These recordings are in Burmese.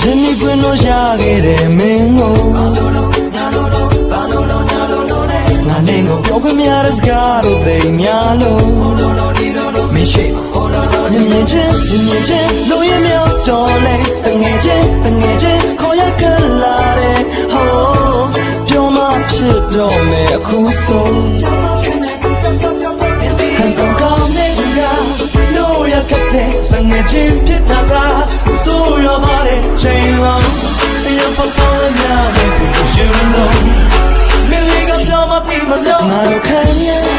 ဇနီးကွင်းတို့ရခဲ့တဲ့မင်းကိုဘာလို့လို့ညာလို့လို့ဘာလို့လို့ညာလို့လို့နဲ့ငါနေကိုပြောခွင့်မရတဲ့စကားတို့သိညာလို့ဟိုလိုလိုဒီလိုလိုမင်းရှိဟိုလိုလိုမြင်မြင်ချင်းမြင်မြင်ချင်းလိုရမြောက်တော်လဲတငယ်ချင်းတငယ်ချင်းခေါ်ရကလာတဲ့ဟိုပြောမှဖြစ်တော့မယ်အခုဆုံးခံစားကောင်းတဲ့က no ရခဲ့တဲ့ငယ်ချင်းဖြစ်တာက ငါတို့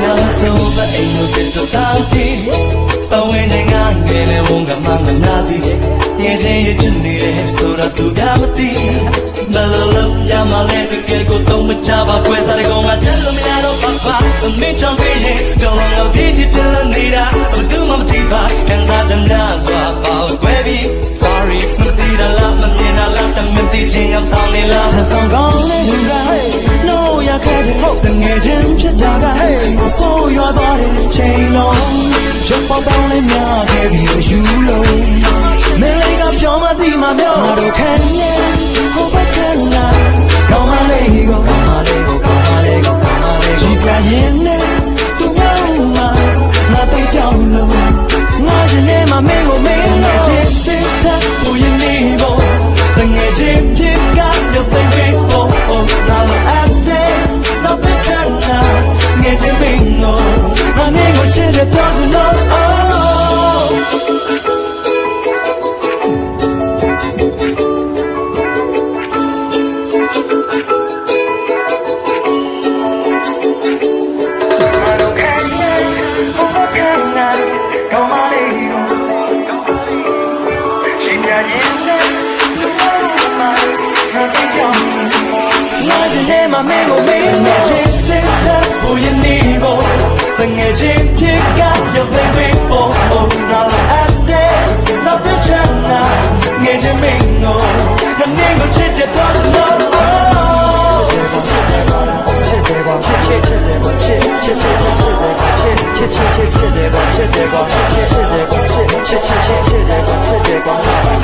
ညာဆိုမအိမ်လို့တဲ့တော့စားတယ်ပဝင်းနေငါငယ်လေဝုန်းကမှမနာသည်ငယ်ချင်းရဲ့ချစ်နေတယ်ဆိုတော့သူဒါမသိဘယ်လိုလုပ်ရမလဲတကယ်ကိုတော့မချပါကွယ်စားတဲ့ကောင်ကချက်လို့မရတော့ပါပါမင်းချောင်းပေးရင်တော့တော့ဒီချစ်တယ်လို့နေတာဘယ်သူမှမသိပါခံစားကြမ်းစွာပေါ့ကွယ်ပြီး sorry မသိတာလားမမြင်တာလားတမသိချင်းရောက်ဆောင်နေလားဆောင်ကောင်းနေလူ ပ်ပေါက်ပေါင်းလေးများခဲ့ပြီးယူလို့မင်းလေးကပြောမသိမှပြောငါတို့ခံရဟိုဘက်ခံလာကောင်းမလေးကိုကောင်းမလေးကိုကောင်းမလေးကိုကောင်းမလေးကိုကြည်ပြရင်နဲ့သူများမှငါသိချောင်းလို့ငါရှင်နဲ့မမင်းကိုမင်း မမင်းကိုမင်းနဲ့ချင်းစစ်တဲ့ဘူရင်နေဖို့တငယ်ချင်းဖြစ်ကရုပ်သိမ်းပေးဖို့ငါလိုအပ်တဲ့နောက်တစ်ချက်နာငယ်ချင်းမင်းကိုငါနဲ့ကိုချစ်တဲ့တော့လို့ချစ်တယ်ပါချစ်တယ်ပါချစ်ချစ်ချစ်တယ်ပါချစ်ချစ်ချစ်ချစ်ချစ်တယ်ပါချစ်ချစ်ချစ်ချစ်ချစ်တယ်ပါချစ်တယ်ပါချစ်ချစ်ချစ်တယ်ပါချစ်ချစ်ချစ်ချစ်ချစ်တယ်ပါချစ်တယ်ပါ